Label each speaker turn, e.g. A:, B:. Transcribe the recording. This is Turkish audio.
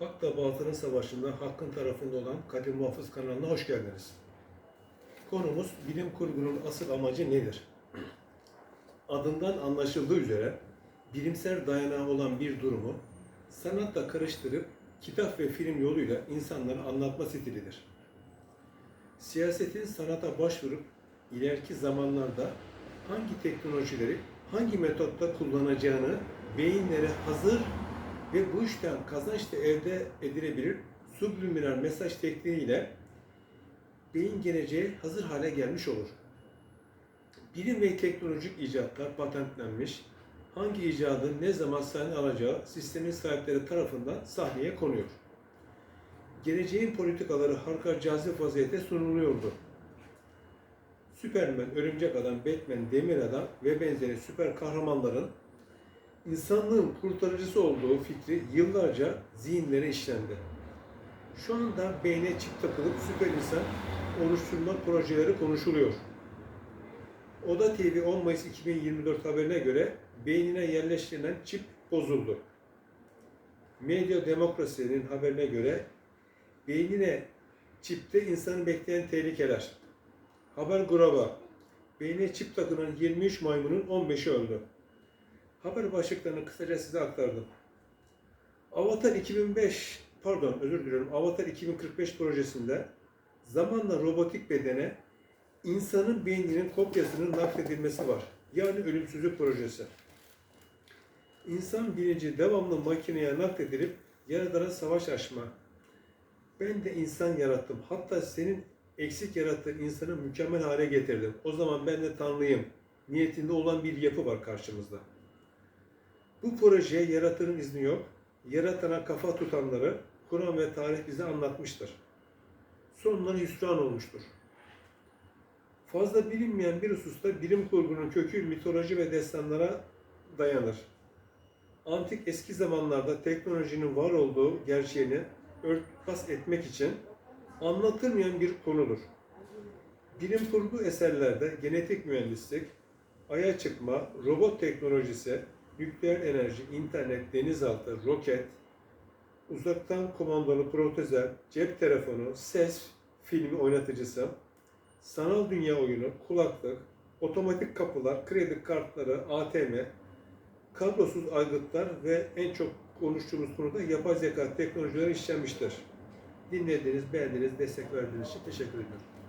A: Hak'la Batıl'ın savaşında Hakk'ın tarafında olan Kadir Muhafız kanalına hoş geldiniz. Konumuz bilim kurgunun asıl amacı nedir? Adından anlaşıldığı üzere bilimsel dayanağı olan bir durumu sanatla karıştırıp kitap ve film yoluyla insanlara anlatma stilidir. Siyasetin sanata başvurup ileriki zamanlarda hangi teknolojileri hangi metotta kullanacağını beyinlere hazır ve bu işten kazanç da elde edilebilir subliminal mesaj tekniğiyle beyin geleceğe hazır hale gelmiş olur. Bilim ve teknolojik icatlar patentlenmiş, hangi icadın ne zaman sahne alacağı sistemin sahipleri tarafından sahneye konuyor. Geleceğin politikaları harika cazip vaziyette sunuluyordu. Süpermen, Örümcek Adam, Batman, Demir Adam ve benzeri süper kahramanların insanlığın kurtarıcısı olduğu fikri yıllarca zihinlere işlendi. Şu anda beyne çip takılıp süper insan oluşturma projeleri konuşuluyor. Oda TV 10 Mayıs 2024 haberine göre beynine yerleştirilen çip bozuldu. Medya Demokrasi'nin haberine göre beynine çipte insanı bekleyen tehlikeler. Haber gruba. Beynine çip takılan 23 maymunun 15'i öldü. Haber başlıklarını kısaca size aktardım. Avatar 2005, pardon özür diliyorum, Avatar 2045 projesinde zamanla robotik bedene insanın beyninin kopyasının nakledilmesi var. Yani ölümsüzlük projesi. İnsan bilinci devamlı makineye nakledilip yaradana savaş açma. Ben de insan yarattım. Hatta senin eksik yarattığın insanı mükemmel hale getirdim. O zaman ben de Tanrıyım. Niyetinde olan bir yapı var karşımızda. Bu projeye yaratırın izni yok. Yaratana kafa tutanları Kur'an ve tarih bize anlatmıştır. Sonları hüsran olmuştur. Fazla bilinmeyen bir hususta bilim kurgunun kökü mitoloji ve destanlara dayanır. Antik eski zamanlarda teknolojinin var olduğu gerçeğini örtbas etmek için anlatılmayan bir konudur. Bilim kurgu eserlerde genetik mühendislik, aya çıkma, robot teknolojisi, nükleer enerji, internet, denizaltı, roket, uzaktan kumandalı protezer, cep telefonu, ses, filmi oynatıcısı, sanal dünya oyunu, kulaklık, otomatik kapılar, kredi kartları, ATM, kablosuz aygıtlar ve en çok konuştuğumuz konuda yapay zeka teknolojileri işlenmiştir. Dinlediğiniz, beğendiğiniz, destek verdiğiniz için teşekkür ediyorum.